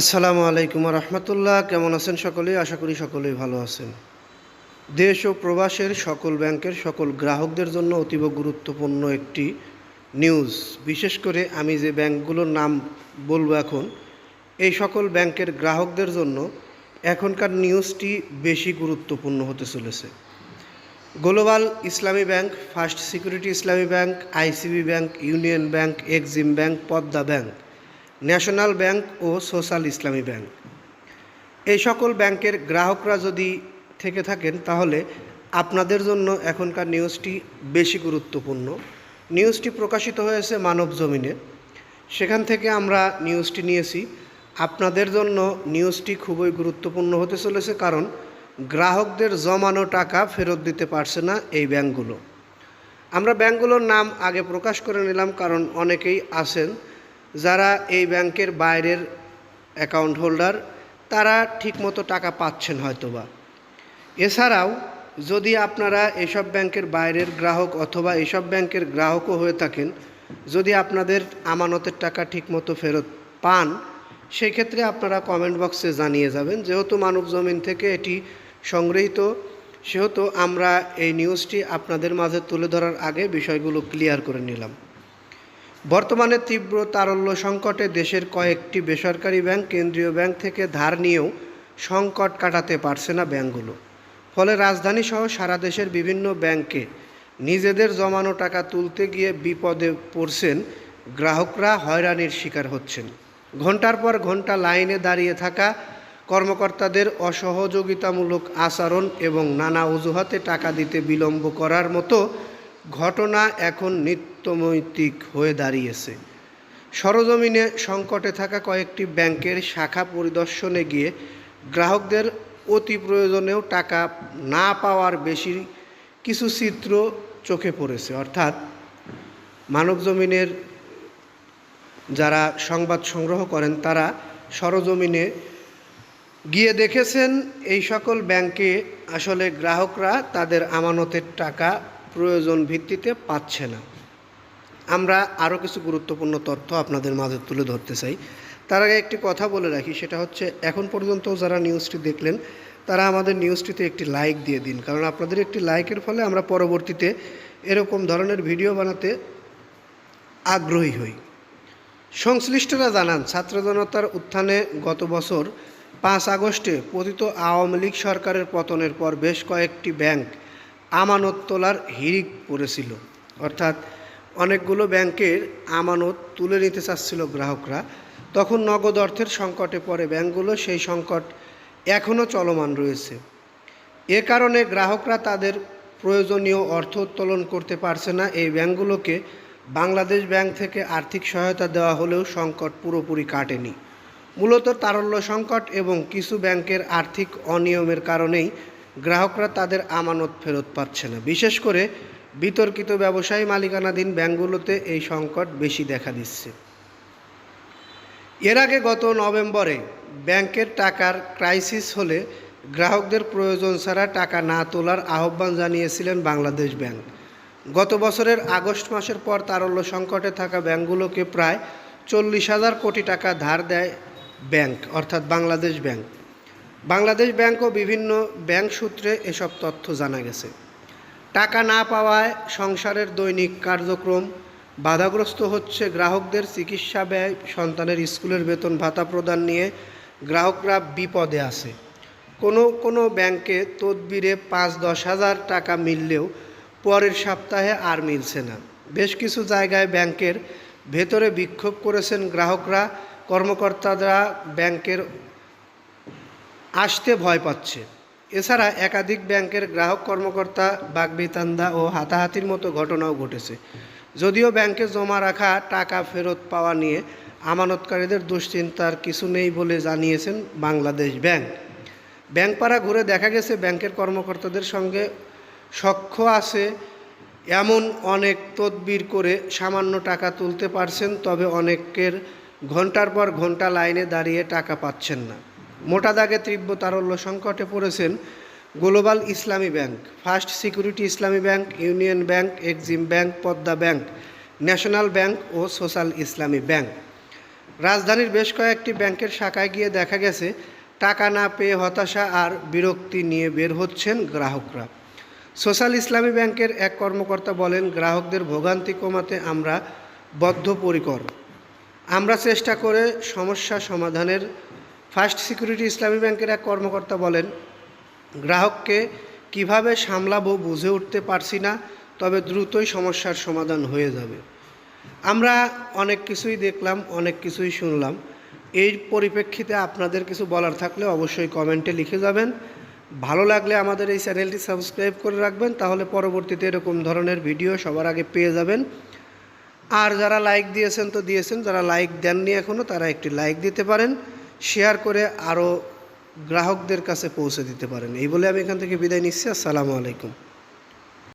আসসালামু আলাইকুম রহমতুল্লাহ কেমন আছেন সকলেই আশা করি সকলেই ভালো আছেন। দেশ ও প্রবাসের সকল ব্যাংকের সকল গ্রাহকদের জন্য অতীব গুরুত্বপূর্ণ একটি নিউজ। বিশেষ করে আমি যে ব্যাংকগুলোর নাম বলব এখন, এই সকল ব্যাংকের গ্রাহকদের জন্য এখনকার নিউজটি বেশি গুরুত্বপূর্ণ হতে চলেছে। Global Islami bank, first security Islami bank, ICB bank, union bank, Exim bank, Padma bank national bank ও সোশ্যাল ইসলামী ব্যাংক। এই সকল ব্যাংকের গ্রাহকরা যদি থেকে থাকেন, তাহলে আপনাদের জন্য এখনকার নিউজটি বেশি গুরুত্বপূর্ণ। নিউজটি প্রকাশিত হয়েছে মানব জমিনে। সেখান থেকে আমরা নিউজটি নিয়েছি। আপনাদের জন্য নিউজটি খুবই গুরুত্বপূর্ণ হতে চলেছে কারণ গ্রাহকদের জমানো টাকা ফেরত দিতে পারছে না এই ব্যাংকগুলো। আমরা ব্যাংকগুলোর নাম আগে প্রকাশ করে নিলাম কারণ অনেকেই আছেন যারা এই ব্যাংকের বাইরের অ্যাকাউন্ট হোল্ডার, তারা ঠিকমতো টাকা পাচ্ছেন হয়তোবা। এছাড়াও, যদি আপনারা এসব ব্যাংকের বাইরের গ্রাহক অথবা এসব ব্যাংকের গ্রাহকও হয়ে থাকেন, যদি আপনাদের আমানতের টাকা ঠিকমতো ফেরত পান সেই ক্ষেত্রে আপনারা কমেন্ট বক্সে জানিয়ে যাবেন, যেহেতু মানব জমিন থেকে এটি সংগৃহীত, সেহেতু আমরা এই নিউজটি আপনাদের মাঝে তুলে ধরার আগে বিষয়গুলো ক্লিয়ার করে নিলাম। বর্তমানে তীব্র তারল্য সংকটে দেশের কয়েকটি বেসরকারি ব্যাংক, কেন্দ্রীয় ব্যাংক থেকে ধার নিয়েও সংকট কাটাতে পারছে না ব্যাংকগুলো। ফলে রাজধানী সহ সারা দেশের বিভিন্ন ব্যাংকে নিজেদের জমানো টাকা তুলতে গিয়ে বিপদে পড়ছেন গ্রাহকরা, হয়রানির শিকার হচ্ছেন। ঘণ্টার পর ঘণ্টা লাইনে দাঁড়িয়ে থাকা কর্মকর্তাদের অসহযোগিতামূলক আচরণ এবং নানা অজুহাতে টাকা দিতে বিলম্ব করার মতো ঘটনা এখন নিত্যনৈতিক হয়ে দাঁড়িয়েছে। সরজমিনে সংকটে থাকা কয়েকটি ব্যাংকের শাখা পরিদর্শনে গিয়ে গ্রাহকদের অতি প্রয়োজনেও টাকা না পাওয়ার বেশি কিছু চিত্র চোখে পড়েছে। অর্থাৎ মানবজমিনের যারা সংবাদ সংগ্রহ করেন, তারা সরজমিনে গিয়ে দেখেছেন, এই সকল ব্যাংকে আসলে গ্রাহকরা তাদের আমানতের টাকা প্রয়োজন ভিত্তিতে পাচ্ছে না। আমরা আরও কিছু গুরুত্বপূর্ণ তথ্য আপনাদের মাঝে তুলে ধরতে চাই। তার আগে একটি কথা বলে রাখি, সেটা হচ্ছে এখন পর্যন্ত যারা নিউজটি দেখলেন, তারা আমাদের নিউজটিতে একটি লাইক দিয়ে দিন। কারণ আপনাদের একটি লাইকের ফলে আমরা পরবর্তীতে এরকম ধরনের ভিডিও বানাতে আগ্রহী হই। সংশ্লিষ্টরা জানান, ছাত্র জনতার উত্থানে গত বছর পাঁচ আগস্টে পতিত আওয়ামী লীগ সরকারের পতনের পর বেশ কয়েকটি ব্যাংক আমানত তোলার হিড়িক পড়েছিল। অর্থাৎ অনেকগুলো ব্যাংকের আমানত তুলে নিতে চাচ্ছিল গ্রাহকরা। তখন নগদ অর্থের সংকটে পড়ে ব্যাংকগুলো সেই সংকট এখনও চলমান রয়েছে। এ কারণে গ্রাহকরা তাদের প্রয়োজনীয় অর্থ উত্তোলন করতে পারছে না। এই ব্যাংকগুলোকে বাংলাদেশ ব্যাংক থেকে আর্থিক সহায়তা দেওয়া হলেও সংকট পুরোপুরি কাটেনি। মূলত তারল্য সংকট এবং কিছু ব্যাংকের আর্থিক অনিয়মের কারণেই গ্রাহকরা তাদের আমানত ফেরত পাচ্ছে না। বিশেষ করে বিতর্কিত ব্যবসায়ী মালিকানাধীন ব্যাংকগুলোতে এই সংকট বেশি দেখা দিচ্ছে। এর আগে গত নভেম্বরে ব্যাংকের টাকার ক্রাইসিস হলে গ্রাহকদের প্রয়োজন ছাড়া টাকা না তোলার আহ্বান জানিয়েছিলেন বাংলাদেশ ব্যাংক। গত বছরের আগস্ট মাসের পর তারল্য সংকটে থাকা ব্যাংকগুলোকে প্রায় চল্লিশ হাজার কোটি টাকা ধার দেয় ব্যাংক, অর্থাৎ বাংলাদেশ ব্যাংক। বাংলাদেশ ব্যাংক ও বিভিন্ন ব্যাংক সূত্রে এসব তথ্য জানা গেছে। টাকা না পাওয়ায় সংসারের দৈনিক কার্যক্রম বাধাগ্রস্ত হচ্ছে গ্রাহকদের চিকিৎসা ব্যয়, সন্তানের স্কুলের বেতন, ভাতা প্রদান নিয়ে গ্রাহকরা বিপদে আছে। কোনো কোনো ব্যাংকে তদবিরে পাঁচ দশ হাজার টাকা মিললেও পরের সপ্তাহে আর মিলছে না। বেশ কিছু জায়গায় ব্যাংকের ভেতরে বিক্ষোভ করেছেন গ্রাহকরা, কর্মকর্তারা ব্যাংকের আসতে ভয় পাচ্ছে। এছাড়া একাধিক ব্যাংকের গ্রাহক কর্মকর্তা, বাগবিতান্দা ও হাতাহাতির মতো ঘটনাও ঘটেছে। যদিও ব্যাংকে জমা রাখা টাকা ফেরত পাওয়া নিয়ে আমানতকারীদের দুশ্চিন্তার কিছু নেই বলে জানিয়েছেন বাংলাদেশ ব্যাংক। ব্যাংকপাড়া ঘুরে দেখা গেছে, ব্যাংকের কর্মকর্তাদের সঙ্গে সখ্য আছে এমন অনেক তদবির করে সামান্য টাকা তুলতে পারছেন, তবে অনেকের ঘণ্টার পর ঘণ্টা লাইনে দাঁড়িয়ে টাকা পাচ্ছেন না। মোটা দাগে তীব্র তারল্য সংকটে পড়েছেন global Islami bank, first security Islami bank, union bank, Exim bank, Padma bank, national bank ও সোশ্যাল ইসলামী ব্যাংক। রাজধানীর বেশ কয়েকটি ব্যাংকের শাখায় গিয়ে দেখা গেছে, টাকা না পেয়ে হতাশা আর বিরক্তি নিয়ে বের হচ্ছেন গ্রাহকরা। সোশ্যাল ইসলামী ব্যাংকের এক কর্মকর্তা বলেন, গ্রাহকদের ভোগান্তি কমাতে আমরা বদ্ধপরিকর। আমরা চেষ্টা করে সমস্যা সমাধানের ফার্স্ট সিকিউরিটি ইসলামী ব্যাংকের এক কর্মকর্তা বলেন, গ্রাহককে কীভাবে সামলাবো বুঝে উঠতে পারছি না, তবে দ্রুতই সমস্যার সমাধান হয়ে যাবে। আমরা অনেক কিছুই দেখলাম, অনেক কিছুই শুনলাম। এই পরিপ্রেক্ষিতে আপনাদের কিছু বলার থাকলে অবশ্যই কমেন্টে লিখে যাবেন। ভালো লাগলে আমাদের এই চ্যানেলটি সাবস্ক্রাইব করে রাখবেন, তাহলে পরবর্তীতে এরকম ধরনের ভিডিও সবার আগে পেয়ে যাবেন। আর যারা লাইক দিয়েছেন তো দিয়েছেন, যারা লাইক দেননি এখনও তারা একটি লাইক দিতে পারেন। শেয়ার করে আরও গ্রাহকদের কাছে পৌঁছে দিতে পারেন। এই বলে আমি এখান থেকে বিদায় নিচ্ছি। আসসালামু আলাইকুম।